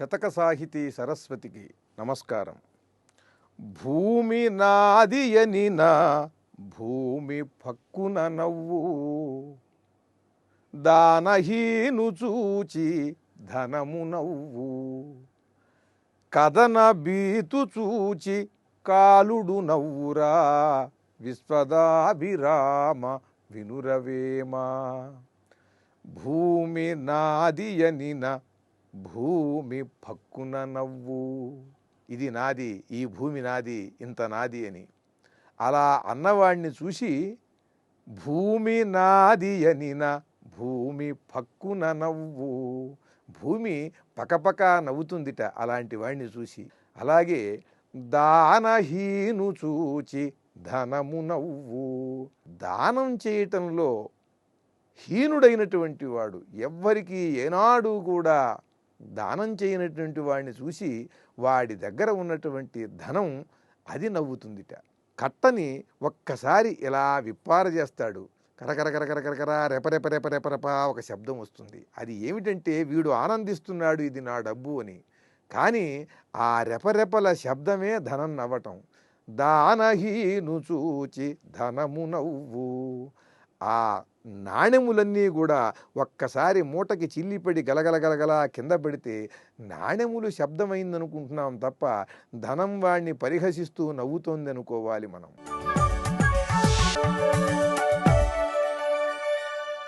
శతక సాహితీ సరస్వతికి నమస్కారం. భూమి నాది అని నా భూమి పక్కున నవ్వు. దానహీను చూచి ధనము నవ్వు. కథన బీతు చూచి కాలుడు నవ్వురా విశ్వదాభిరామ వినురవేమా. భూమి నాది అనిన భూమి పక్కున నవ్వు. ఇది నాది ఈ భూమి నాది ఇంత నాది అని. అలా అన్నవాడిని చూసి భూమి నాది అని నా భూమి పక్కున నవ్వు. భూమి పకపక నవ్వుతుందిట అలాంటి వాడిని చూసి. అలాగే దానహీను చూచి ధనము నవ్వు. దానం చేయటంలో హీనుడైనటువంటి వాడు ఎవ్వరికీ ఏనాడు కూడా దానం చేయనటువంటి వాడిని చూసి వాడి దగ్గర ఉన్నటువంటి ధనం అది నవ్వుతుందిట. కట్టని ఒక్కసారి ఇలా విప్పార చేస్తాడు. కరకర కరకర కరకర రెపరెప రెప రెపరెప ఒక శబ్దం వస్తుంది. అది ఏమిటంటే వీడు ఆనందిస్తున్నాడు ఇది నా డబ్బు అని. కానీ ఆ రెపరెపల శబ్దమే ధనం నవ్వటం. దానహీను చూచి ధనము నవ్వు. ఆ నాణెములన్నీ కూడా ఒక్కసారి మూటకి చిల్లిపడి గలగలగలగల కింద పెడితే నాణెములు శబ్దమైందనుకుంటున్నాం తప్ప ధనం వాడిని పరిహసిస్తూ నవ్వుతోంది అనుకోవాలి మనం.